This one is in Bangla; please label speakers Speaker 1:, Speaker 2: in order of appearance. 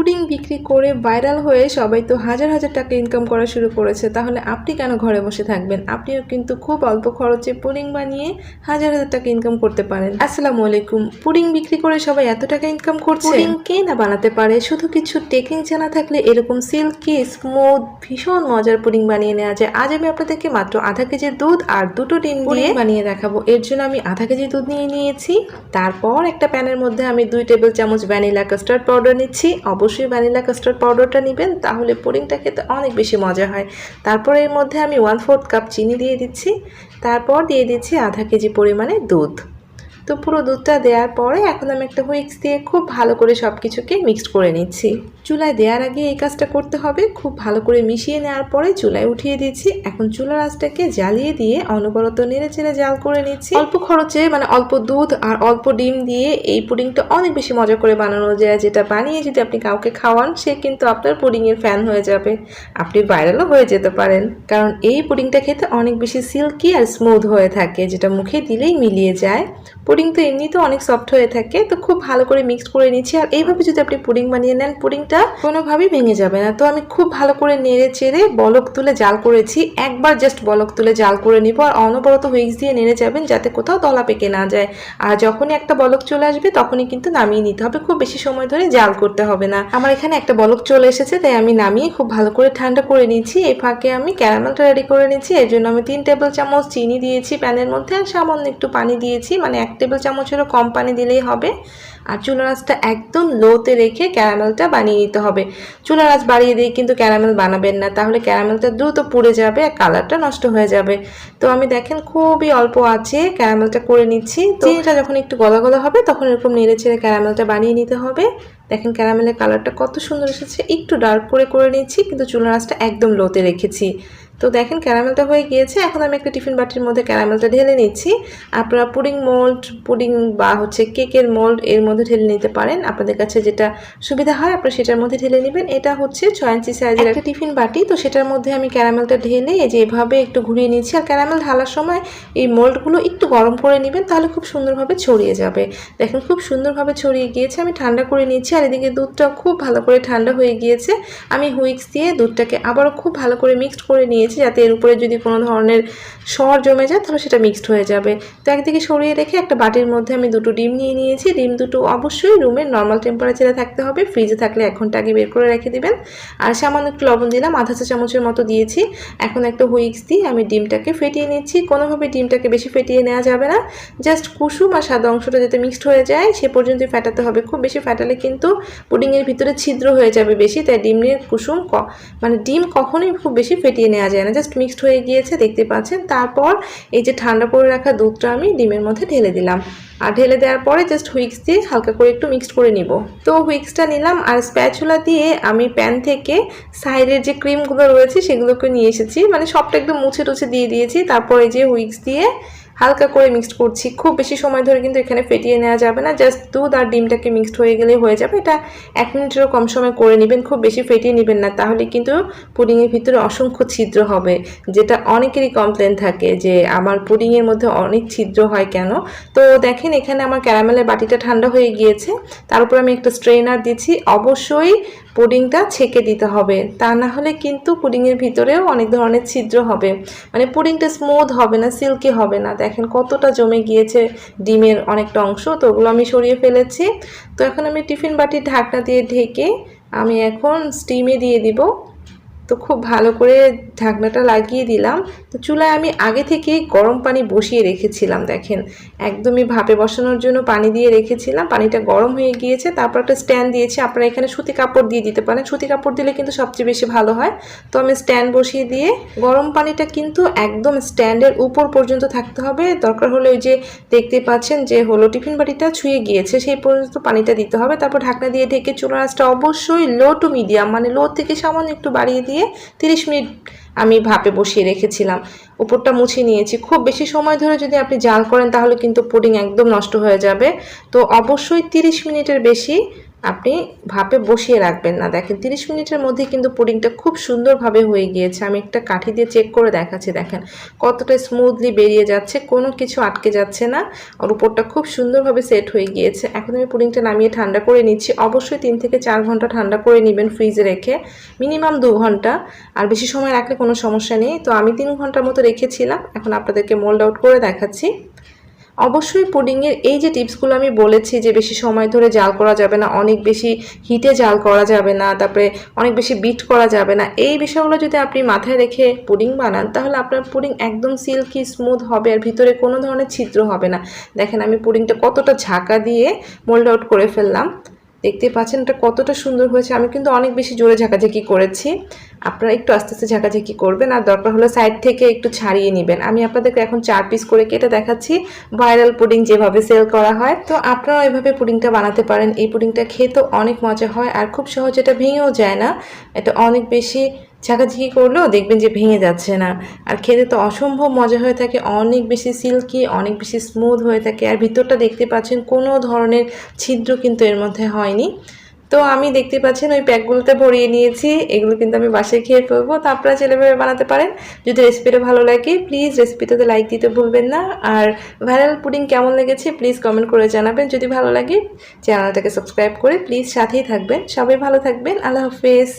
Speaker 1: পুডিং বিক্রি করে ভাইরাল হয়ে সবাই তো হাজার হাজার টাকা ইনকাম করা শুরু করেছে তাহলে আপনি কেন ঘরে বসে থাকবেন? আপনিও কিন্তু খুব অল্প খরচে পুডিং বানিয়ে হাজার হাজার টাকা ইনকাম করতে পারেন। আসসালামু আলাইকুম। পুডিং বিক্রি করে সবাই এত টাকা ইনকাম করছে? পুডিং কে না বানাতে পারে? শুধু কিছু টেকনিক জানা থাকলে এরকম সিল্কি স্মুথ ভীষণ মজার পুডিং বানিয়ে নেওয়া যায়। আজ আমি আপনাদেরকে মাত্র আধা কেজি দুধ আর দুটো ডিম দিয়ে বানিয়ে দেখাবো। এর জন্য আমি আধা কেজি দুধ নিয়ে নিয়েছি। তারপর একটা প্যানের মধ্যে আমি দুই টেবিল চামচ ভ্যানিলা কাস্টার্ড পাউডার নিচ্ছি। অবশ্যই ভ্যানিলা কাস্টার্ড পাউডারটা নেবেন, তাহলে পুডিংটা খেতে অনেক বেশি মজা হয়। তারপর এর মধ্যে আমি ওয়ান ফোর্থ কাপ চিনি দিয়ে দিচ্ছি। তারপর দিয়ে দিচ্ছি আধা কেজি পরিমাণে দুধ। তো পুরো দুধটা দেওয়ার পরে এখন আমি একটা হুইক্স দিয়ে খুব ভালো করে সব কিছুকে মিক্সড করে নিচ্ছি। চুলায় দেওয়ার আগে এই কাজটা করতে হবে, খুব ভালো করে মিশিয়ে নেওয়ার পরে চুলায় উঠিয়ে দিচ্ছি। এখন চুলার আঁচটাকে জ্বালিয়ে দিয়ে অনবরত নেড়ে চেড়ে জাল করে নিচ্ছি। অল্প খরচে মানে অল্প দুধ আর অল্প ডিম দিয়ে এই পুডিংটা অনেক বেশি মজা করে বানানো যায়। যেটা বানিয়ে যদি আপনি কাউকে খাওয়ান, সে কিন্তু আপনার পুডিংয়ের ফ্যান হয়ে যাবে। আপনি ভাইরালও হয়ে যেতে পারেন। কারণ এই পুডিংটা খেতে অনেক বেশি সিল্কি আর স্মুথ হয়ে থাকে, যেটা মুখে দিলেই মিলিয়ে যায়। পুডিং তো এমনিতেও অনেক সফট হয়ে থাকে, তো খুব ভালো করে মিক্সড করে নিচ্ছি। আর এইভাবে যদি আপনি পুডিং বানিয়ে নেন, পুডিংটা কোনোভাবেই ভেঙে যাবে না। তো আমি খুব ভালো করে নেড়ে চেড়ে বলক তুলে জাল করেছি। একবার জাস্ট বলক তুলে জাল করে নিব। আর অনবরত হুইক্স দিয়ে নেড়ে যাবেন যাতে কোথাও দলা পেকে না যায়। আর যখনই একটা বলক চলে আসবে, তখনই কিন্তু নামিয়ে নিতে হবে। খুব বেশি সময় ধরে জাল করতে হবে না। আমার এখানে একটা বলক চলে এসেছে, তাই আমি নামিয়ে খুব ভালো করে ঠান্ডা করে নিচ্ছি। এই ফাঁকে আমি ক্যারামেলটা রেডি করে নিচ্ছি। এর জন্য আমি তিন টেবিল চামচ চিনি দিয়েছি প্যানের মধ্যে। আর সামান্য একটু পানি দিয়েছি মানে এক টেবিল চামচেরও কম পানি দিলেই হবে। আর চুলার আঁচটা একদম লোতে রেখে ক্যারামেলটা বানিয়ে নিতে হবে। চুলার আঁচ বাড়িয়ে দিয়ে কিন্তু ক্যারামেল বানাবেন না, তাহলে ক্যারামেলটা দ্রুত পুড়ে যাবে আর কালারটা নষ্ট হয়ে যাবে। তো আমি দেখেন খুবই অল্প আছে ক্যারামেলটা করে নিচ্ছি। চিনিটা যখন একটু গলা গলা হবে, তখন এরকম নেড়ে ছেড়ে ক্যারামেলটা বানিয়ে নিতে হবে। দেখেন ক্যারামেলের কালারটা কত সুন্দর এসেছে, একটু ডার্ক করে করে নিচ্ছি, কিন্তু চুলার আঁচটা একদম লোতে রেখেছি। তো দেখেন ক্যারামেলটা হয়ে গিয়েছে। এখন আমি একটা টিফিন বাটির মধ্যে ক্যারামেলটা ঢেলে নিচ্ছি। আপনারা পুডিং মোল্ড পুডিং বা হচ্ছে কেকের মোল্ড এর মধ্যে ঢেলে নিতে পারেন। আপনাদের কাছে যেটা সুবিধা হয় আপনারা সেটার মধ্যে ঢেলে নেবেন। এটা হচ্ছে ছয় ইঞ্চি সাইজের একটা টিফিন বাটি। তো সেটার মধ্যে আমি ক্যারামেলটা ঢেলে এই যে এভাবে একটু ঘুরিয়ে নিচ্ছি। আর ক্যারামেল ঢালার সময় এই মোল্ডগুলো একটু গরম করে নেবেন তাহলে খুব সুন্দরভাবে ছড়িয়ে যাবে। দেখেন খুব সুন্দরভাবে ছড়িয়ে গিয়েছে। আমি ঠান্ডা করে নিচ্ছি আর এদিকে দুধটা খুব ভালো করে ঠান্ডা হয়ে গিয়েছে। আমি হুইক্স দিয়ে দুধটাকে আবারও খুব ভালো করে মিক্সড করে নিয়েছি। যাতে এর উপরে যদি কোনো ধরনের সর জমে যায়, তাহলে সেটা মিক্সড হয়ে যাবে। তো একদিকে সরিয়ে রেখে একটা বাটির মধ্যে আমি দুটো ডিম নিয়ে নিয়েছি। ডিম দুটো অবশ্যই রুমের নর্মাল টেম্পারেচারে থাকতে হবে। ফ্রিজে থাকলে এক ঘণ্টা আগে বের করে রেখে দিবেন। আর সামান্য একটু লবণ দিলাম আধা চা চামচের মতো দিয়েছি। এখন একটা হুইক্স দিয়ে আমি ডিমটাকে ফেটিয়ে নিচ্ছি। কোনোভাবে ডিমটাকে বেশি ফেটিয়ে নেওয়া যাবে না। জাস্ট কুসুম আর সাদা অংশটা যাতে মিক্সড হয়ে যায়, সে পর্যন্তই ফেটাতে হবে। খুব বেশি ফেটালে কিন্তু পুডিংয়ের ভিতরে ছিদ্র হয়ে যাবে বেশি। তাই ডিমের কুসুম ক মানে ডিম কখনোই খুব বেশি ফেটিয়ে নেওয়া যায় না জাস্ট মিক্সড হয়ে গিয়েছে, দেখতে পাচ্ছেন। তারপর এই যে ঠান্ডা করে রাখা দুধটা আমি ডিমের মধ্যে ঢেলে দিলাম। আর ঢেলে দেওয়ার পরে জাস্ট হুইক্স দিয়ে হালকা করে একটু মিক্সড করে নিব। তো হুইক্সটা নিলাম আর স্প্যাচুলা দিয়ে আমি প্যান থেকে সাইডের যে ক্রিমগুলো রয়েছে, সেগুলোকে নিয়ে এসেছি। মানে সবটা একদম মুছে টুছে দিয়ে দিয়েছি। তারপরে যে হুইক্স দিয়ে হালকা করে মিক্সড করছি। খুব বেশি সময় ধরে কিন্তু এখানে ফেটিয়ে নেওয়া যাবে না। জাস্ট দুধ আর ডিমটাকে মিক্সড হয়ে গেলেই হয়ে যাবে। এটা এক মিনিটেরও কম সময় করে নেবেন। খুব বেশি ফেটিয়ে নেবেন না। তাহলে কিন্তু পুডিংয়ের ভিতরে অসংখ্য ছিদ্র হবে, যেটা অনেকেরই কমপ্লেন থাকে যে, আমার পুডিংয়ের মধ্যে অনেক ছিদ্র হয় কেন? তো দেখেন, এখানে আমার ক্যারামেলের বাটিটা ঠান্ডা হয়ে গিয়েছে। তার উপর আমি একটা স্ট্রেনার দিচ্ছি। অবশ্যই পুডিংটা ছেঁকে দিতে হবে। তা না হলে কিন্তু পুডিংয়ের ভিতরেও অনেক ধরনের ছিদ্র হবে। মানে পুডিংটা স্মুথ হবে না সিল্কি হবে না। দেখেন কতটা জমে গিয়েছে ডিমের অনেকটা অংশ, তো ওগুলো আমি সরিয়ে ফেলেছি। তো এখন আমি টিফিন বাটির ঢাকনা দিয়ে ঢেকে আমি এখন স্টিমে দিয়ে দিব। তো খুব ভালো করে ঢাকনাটা লাগিয়ে দিলাম। তো চুলায় আমি আগে থেকেই গরম পানি বসিয়ে রেখেছিলাম, দেখেন। একদমই ভাপে বসানোর জন্য পানি দিয়ে রেখেছিলাম। পানিটা গরম হয়ে গিয়েছে, তারপর একটা স্ট্যান্ড দিয়েছি। আপনারা এখানে সুতি কাপড় দিয়ে দিতে পারেন। সুতি কাপড় দিলে কিন্তু সবচেয়ে বেশি ভালো হয়। তো আমি স্ট্যান্ড বসিয়ে দিয়ে গরম পানিটা কিন্তু একদম স্ট্যান্ডের উপর পর্যন্ত থাকতে হবে। দরকার হলে ওই যে দেখতে পাচ্ছেন যে হলো টিফিন বাটিটা ছুঁয়ে গিয়েছে, সেই পর্যন্ত পানিটা দিতে হবে। তারপর ঢাকনা দিয়ে ঢেকে চুলার আঁচটা অবশ্যই লো টু মিডিয়াম মানে লো থেকে সামান্য একটু বাড়িয়ে দিয়ে তিরিশ মিনিট আমি ভাপে বসিয়ে রেখেছিলাম। উপরটা মুছে নিয়েছি। খুব বেশি সময় ধরে যদি আপনি জাল করেন তাহলে কিন্তু পুডিং একদম নষ্ট হয়ে যাবে। তো অবশ্যই তিরিশ মিনিটের বেশি আপনি ভাপে বসিয়ে রাখবেন না। দেখেন, তিরিশ মিনিটের মধ্যে কিন্তু পুডিংটা খুব সুন্দরভাবে হয়ে গিয়েছে। আমি একটা কাঠি দিয়ে চেক করে দেখাচ্ছি, দেখেন। কতটা স্মুথলি বেরিয়ে যাচ্ছে, কোনো কিছু আটকে যাচ্ছে না। আর উপরটা খুব সুন্দরভাবে সেট হয়ে গিয়েছে। এখন আমি পুডিংটা নামিয়ে ঠান্ডা করে নিচ্ছি। অবশ্যই তিন থেকে চার ঘণ্টা ঠান্ডা করে নেবেন ফ্রিজে রেখে। মিনিমাম দু ঘণ্টা। আর বেশি সময় রাখলে কোনো সমস্যা নেই। তো আমি তিন ঘণ্টার মতো রেখেছিলাম। এখন আপনাদেরকে মোল্ড আউট করে দেখাচ্ছি। অবশ্যই পুডিংয়ের এই যে টিপসগুলো আমি বলেছি যে বেশি সময় ধরে জাল করা যাবে না, অনেক বেশি হিটে জাল করা যাবে না, তারপরে অনেক বেশি বিট করা যাবে না, এই বিষয়গুলো যদি আপনি মাথায় রেখে পুডিং বানান, তাহলে আপনার পুডিং একদম সিল্কি স্মুথ হবে আর ভিতরে কোনো ধরনের ছিদ্র হবে না। দেখেন আমি পুডিংটা কতটা ঝাঁকা দিয়ে মোল্ড আউট করে ফেললাম। দেখতে পাচ্ছেন এটা কতটা সুন্দর হয়েছে। আমি কিন্তু অনেক বেশি জোরে ঝাঁকাঝাঁকি করেছি। আপনারা একটু আস্তে আস্তে ঝাঁকাঝাঁকি করবেন আর দরকার হলে সাইড থেকে একটু ছাড়িয়ে নেবেন। আমি আপনাদেরকে এখন চার পিস করে কেটে দেখাচ্ছি। ভাইরাল পুডিং যেভাবে সেল করা হয়। তো আপনারাও এভাবে পুডিংটা বানাতে পারেন। এই পুডিংটা খেতেও অনেক মজা হয় আর খুব সহজে এটা ভেঙেও যায় না। এটা অনেক বেশি ঝাঁকাঝাঁকি করলেও দেখবেন যে ভেঙে যাচ্ছে না। আর খেতে তো অসম্ভব মজা হয়ে থাকে, অনেক বেশি সিল্কি, অনেক বেশি স্মুথ হয়ে থাকে। আর ভিতরটা দেখতে পাচ্ছেন কোনো ধরনের ছিদ্র কিন্তু এর মধ্যে হয়নি। তো আমি দেখতে পাচ্ছেন ওই প্যাকগুলোতে ভরিয়ে নিয়েছি, এগুলো কিন্তু আমি বাসায় খেয়ে ফেলব। তো আপনারা ছেলেভাবে বানাতে পারেন। যদি রেসিপিটা ভালো লাগে, প্লিজ রেসিপিটাতে লাইক দিতে ভুলবেন না। আর ভাইরাল পুডিং কেমন লেগেছে, প্লিজ কমেন্ট করে জানাবেন। যদি ভালো লাগে চ্যানেলটাকে সাবস্ক্রাইব করে প্লিজ সাথেই থাকবেন। সবাই ভালো থাকবেন। আল্লাহ হাফেজ।